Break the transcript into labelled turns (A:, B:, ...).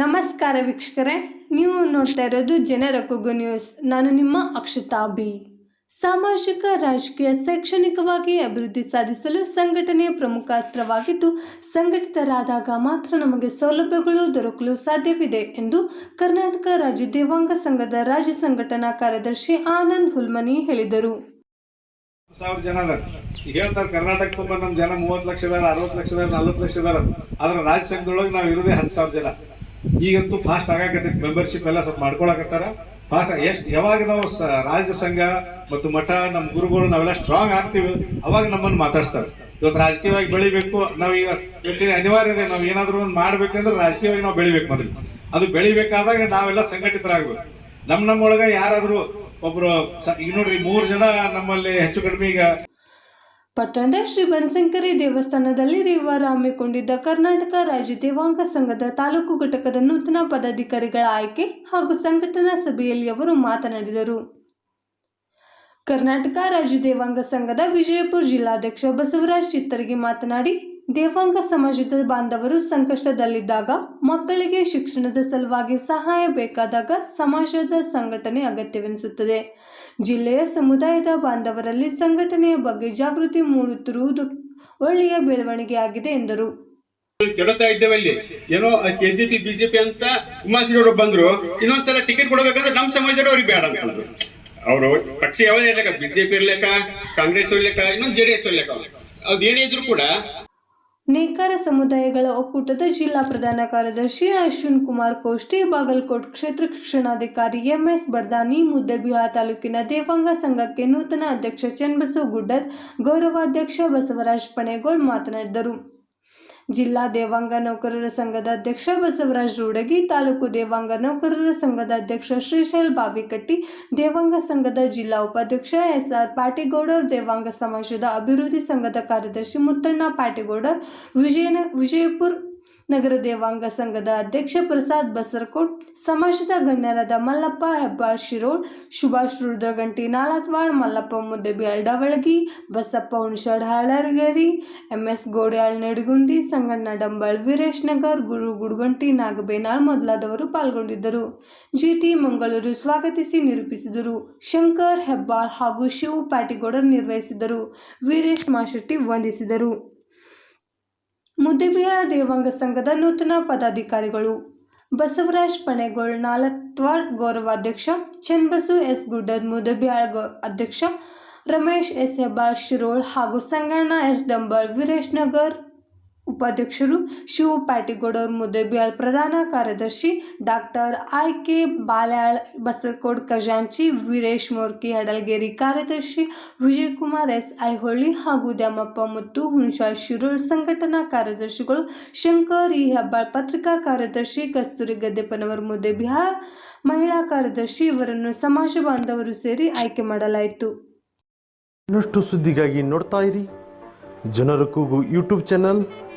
A: ನಮಸ್ಕಾರ ವೀಕ್ಷಕರೇ, ನೀವು ನೋಡ್ತಾ ಇರೋದು ಜನರ ಕೂಗು ನ್ಯೂಸ್. ನಾನು ನಿಮ್ಮ ಅಕ್ಷತಾ ಬಿ. ಸಾಮಾಜಿಕ, ರಾಜಕೀಯ, ಶೈಕ್ಷಣಿಕವಾಗಿ ಅಭಿವೃದ್ಧಿ ಸಾಧಿಸಲು ಸಂಘಟನೆಯ ಪ್ರಮುಖ ಅಸ್ತ್ರವಾಗಿದ್ದು, ಸಂಘಟಿತರಾದಾಗ ಮಾತ್ರ ನಮಗೆ ಸೌಲಭ್ಯಗಳು ದೊರಕಲು ಸಾಧ್ಯವಿದೆ ಎಂದು ಕರ್ನಾಟಕ ರಾಜ್ಯ ದೇವಾಂಗ ಸಂಘದ ರಾಜ್ಯ ಸಂಘಟನಾ ಕಾರ್ಯದರ್ಶಿ ಆನಂದ್ ಹುಲ್ಮನಿ ಹೇಳಿದರು.
B: ಸಾವಿರ ಜನ ಹೇಳ್ತಾರೆ ಕರ್ನಾಟಕ ತುಂಬ ನಮ್ಮ ಜನ ಮೂವತ್ತು ಲಕ್ಷ ಅದಾರ, ಅರವತ್ತು ಲಕ್ಷ ಅದಾರ, ನಲ್ವತ್ತು ಲಕ್ಷ ಅದಾರ. ಆದ್ರೆ ರಾಜ್ಯ ಸಂಘದೊಳಗೆ ನಾವು ಇರೋದೇ ಹತ್ತು ಸಾವಿರ ಜನ. ಈಗಂತೂ ಫಾಸ್ಟ್ ಆಗಾಕತ್ತೈತಿ. ಮೆಂಬರ್ಶಿಪ್ ಎಲ್ಲ ಸ್ವಲ್ಪ ಮಾಡ್ಕೊಳಕತ್ತಾರ. ಫಾಸ್ಟ್ ಎಷ್ಟು ಯಾವಾಗ ನಾವು ರಾಜ್ಯ ಸಂಘ ಮತ್ತು ಮಠ ನಮ್ಮ ಗುರುಗಳು ನಾವೆಲ್ಲ ಸ್ಟ್ರಾಂಗ್ ಆಗ್ತೀವಿ, ಅವಾಗ ನಮ್ಮನ್ನು ಮಾತಾಡ್ತಾರೆ ಇವತ್ತು ರಾಜಕೀಯವಾಗಿ ಬೆಳಿಬೇಕು, ನಾವು ಇವತ್ತಿನ ಅನಿವಾರ್ಯ ಇದೆ, ನಾವು ಏನಾದರೂ ಒಂದು ಮಾಡ್ಬೇಕಂದ್ರೆ ರಾಜಕೀಯವಾಗಿ ನಾವು ಬೆಳಿಬೇಕು ಮೊದಲು. ಅದು ಬೆಳಿಬೇಕಾದಾಗ ನಾವೆಲ್ಲ ಸಂಘಟಿತರಾಗಬೇಕು. ನಮ್ಮ ನಮ್ಮೊಳಗೆ ಯಾರಾದರೂ ಒಬ್ರು ಈಗ ನೋಡ್ರಿ, ಮೂರು ಜನ ನಮ್ಮಲ್ಲಿ ಹೆಚ್ಚು ಕಡಿಮೆ ಈಗ
A: ಪಟ್ಟಣದ ಶ್ರೀ ಬನಶಂಕರಿ ದೇವಸ್ಥಾನದಲ್ಲಿ ರವಿವಾರ ಹಮ್ಮಿಕೊಂಡಿದ್ದ ಕರ್ನಾಟಕ ರಾಜ್ಯ ದೇವಾಂಗ ಸಂಘದ ತಾಲೂಕು ಘಟಕದ ನೂತನ ಪದಾಧಿಕಾರಿಗಳ ಆಯ್ಕೆ ಹಾಗೂ ಸಂಘಟನಾ ಸಭೆಯಲ್ಲಿ ಅವರು ಮಾತನಾಡಿದರು. ಕರ್ನಾಟಕ ರಾಜ್ಯ ದೇವಾಂಗ ಸಂಘದ ವಿಜಯಪುರ ಜಿಲ್ಲಾಧ್ಯಕ್ಷ ಬಸವರಾಜ್ ಚಿತ್ತರಿಗೆ ಮಾತನಾಡಿ, ದೇವಾಂಗ ಸಮಾಜದ ಬಾಂಧವರು ಸಂಕಷ್ಟದಲ್ಲಿದ್ದಾಗ ಮಕ್ಕಳಿಗೆ ಶಿಕ್ಷಣದ ಸಲುವಾಗಿ ಸಹಾಯ ಬೇಕಾದಾಗ ಸಮಾಜದ ಸಂಘಟನೆ ಅಗತ್ಯವೆನಿಸುತ್ತದೆ. ಜಿಲ್ಲೆಯ ಸಮುದಾಯದ ಬಾಂಧವರಲ್ಲಿ ಸಂಘಟನೆಯ ಬಗ್ಗೆ ಜಾಗೃತಿ ಮೂಡುತ್ತಿರುವುದು ಒಳ್ಳೆಯ ಬೆಳವಣಿಗೆಯಾಗಿದೆ ಎಂದರು.
C: ಕೆಡುತ್ತಾ ಇದ್ದೇವೆ ಅಲ್ಲಿ. ಏನೋ ಕೆಜಿಪಿ, ಬಿಜೆಪಿ ಅಂತ ಉಮಾಶ್ರೀ ಬಂದ್ರು. ಇನ್ನೊಂದ್ಸಲ ಟಿಕೆಟ್ ಕೊಡಬೇಕಂದ್ರೆ ನಮ್ಮ ಸಮಾಜದವ್ರು ಅವ್ರಿಗೆ ಬೇಡ ಅಂತಂದ್ರು ಅವರು ಪಕ್ಷ ಯಾವುದೇ ಇರ್ಲಿಕ್ಕ ಬಿಜೆಪಿ ಇರ್ಲಿಕ್ಕ ಕಾಂಗ್ರೆಸ್ ಇರ್ಲಿಕ್ಕ ಇನ್ನೊಂದು ಜೆಡಿಎಸ್ ಇರ್ಲಿಕ್ಕ ಅದ್ ಏನೇ ಇದ್ರು ಕೂಡ
A: ನೇಕಾರ ಸಮುದಾಯಗಳ ಒಕ್ಕೂಟದ ಜಿಲ್ಲಾ ಪ್ರಧಾನ ಕಾರ್ಯದರ್ಶಿ ಅಶ್ವಿನ್ ಕುಮಾರ್ ಕೋಷ್ಟಿ ಬಾಗಲಕೋಟ್ ಕ್ಷೇತ್ರ ಶಿಕ್ಷಣಾಧಿಕಾರಿ ಎಂಎಸ್ ಬರ್ದಾನಿ, ಮುದ್ದೆಬಿಹಾರ ತಾಲೂಕಿನ ದೇವಾಂಗ ಸಂಘಕ್ಕೆ ನೂತನ ಅಧ್ಯಕ್ಷ ಚನ್ನಬಸವ ಗುಡ್ಡದ್ ಗೌರವಾಧ್ಯಕ್ಷ ಬಸವರಾಜ್ ಪಣೇಗೋಳ್ ಮಾತನಾಡಿದರು. ಜಿಲ್ಲಾ ದೇವಾಂಗ ನೌಕರರ ಸಂಘದ ಅಧ್ಯಕ್ಷ ಬಸವರಾಜ್ ರೂಡಗಿ, ತಾಲೂಕು ದೇವಾಂಗ ನೌಕರರ ಸಂಘದ ಅಧ್ಯಕ್ಷ ಶ್ರೀಶೈಲ್ ಬಾವಿಕಟ್ಟಿ, ದೇವಾಂಗ ಸಂಘದ ಜಿಲ್ಲಾ ಉಪಾಧ್ಯಕ್ಷ ಎಸ್ಆರ್ ಪಾಟೇಗೌಡರ್ ದೇವಾಂಗ ಸಮಾಜದ ಅಭಿವೃದ್ಧಿ ಸಂಘದ ಕಾರ್ಯದರ್ಶಿ ಮುತ್ತಣ್ಣ ಪಾಟೇಗೌಡರ್ ವಿಜಯನ ವಿಜಯಪುರ ನಗರ ದೇವಾಂಗ ಸಂಘದ ಅಧ್ಯಕ್ಷ ಪ್ರಸಾದ್ ಬಸರಕೋಟ್ ಸಮಾಜದ ಗಣ್ಯರಾದ ಮಲ್ಲಪ್ಪ ಹೆಬ್ಬಾಳ್ ಶಿರೋಡ್ ಸುಭಾಷ್ ರುದ್ರಗಂಟಿ ನಾಲತ್ವಾಳ್, ಮಲ್ಲಪ್ಪ ಮುದ್ದೆಬಿ ಅಳ್ಡವಳಗಿ, ಬಸಪ್ಪ ಹುಣಸಾಡ್ ಹಾಳರ್ಗೇರಿ, ಎಂಎಸ್ ಗೋಡ್ಯಾಳ್ ನೆಡಗುಂದಿ, ಸಂಗಣ್ಣ ಡಂಬಾಳ್ ವೀರೇಶ್ ನಗರ್, ಗುರು ಗುಡ್ಗಂಟಿ ನಾಗಬೇನಾಳ್ ಮೊದಲಾದವರು ಪಾಲ್ಗೊಂಡಿದ್ದರು. ಜಿಟಿ ಮಂಗಳೂರು ಸ್ವಾಗತಿಸಿ ನಿರೂಪಿಸಿದರು. ಶಂಕರ್ ಹೆಬ್ಬಾಳ್ ಹಾಗೂ ಶಿವ ಪಾಟಿಗೌಡರ್ ನಿರ್ವಹಿಸಿದರು. ವೀರೇಶ್ ಮಾಶೆಟ್ಟಿ ವಂದಿಸಿದರು. ಮುದ್ದೆಬಿಹಾಳ ದೇವಾಂಗ ಸಂಘದ ನೂತನ ಪದಾಧಿಕಾರಿಗಳು ಬಸವರಾಜ್ ಪಣೆಗೋಳ್ ನಾಲತ್ವಾಡ್ ಗೌರವಾಧ್ಯಕ್ಷ ಚನ್ನಬಸು ಎಸ್. ಗುಡ್ಡದ್ ಮುದ್ದೆಬಿಹಾಳ್ ಗೌ ಅಧ್ಯಕ್ಷ, ರಮೇಶ್ ಎಸ್. ಹೆಬ್ಬಾಳ್, ಶಿರೋಳ್ ಹಾಗೂ ಸಂಗಣ್ಣ ಎಸ್. ಡಂಬಾಳ್, ವೀರೇಶ್ ನಗರ್ ಉಪಾಧ್ಯಕ್ಷರು ಶಿವ ಪಾಟಿಗೌಡರ್ ಮುದ್ದೆಬಿಯಾಳ್ ಪ್ರಧಾನ ಕಾರ್ಯದರ್ಶಿ doctor I K Balyal, Basarakod ಖಜಾಂಚಿ, ವೀರೇಶ್ ಮೋರ್ಕಿ ಹಡಲ್ಗೇರಿ ಕಾರ್ಯದರ್ಶಿ ವಿಜಯಕುಮಾರ್ ಎಸ್ ಐಹೊಳ್ಳಿ ಹಾಗೂ ದ್ಯಾಮಪ್ಪ ಮತ್ತು ಹುಣಸಾಳ್ ಶಿರೋಳ್ ಸಂಘಟನಾ ಕಾರ್ಯದರ್ಶಿಗಳು ಶಂಕರ್ ಇ ಹೆಬ್ಬಾಳ್ ಪತ್ರಿಕಾ ಕಾರ್ಯದರ್ಶಿ ಕಸ್ತೂರಿ ಗದ್ದೆಪ್ಪನವರ್ ಮುದ್ದೆಬಿಹಾರ್ ಮಹಿಳಾ ಕಾರ್ಯದರ್ಶಿ ಇವರನ್ನು ಸಮಾಜ ಬಾಂಧವರು ಸೇರಿ ಆಯ್ಕೆ ಮಾಡಲಾಯಿತು.
D: ಇನ್ನಷ್ಟು ಸುದ್ದಿಗಾಗಿ ನೋಡ್ತಾ ಇರಿ. ಜನರ ಕೂಗು ಯೂಟ್ಯೂಬ್ ಚಾನಲ್.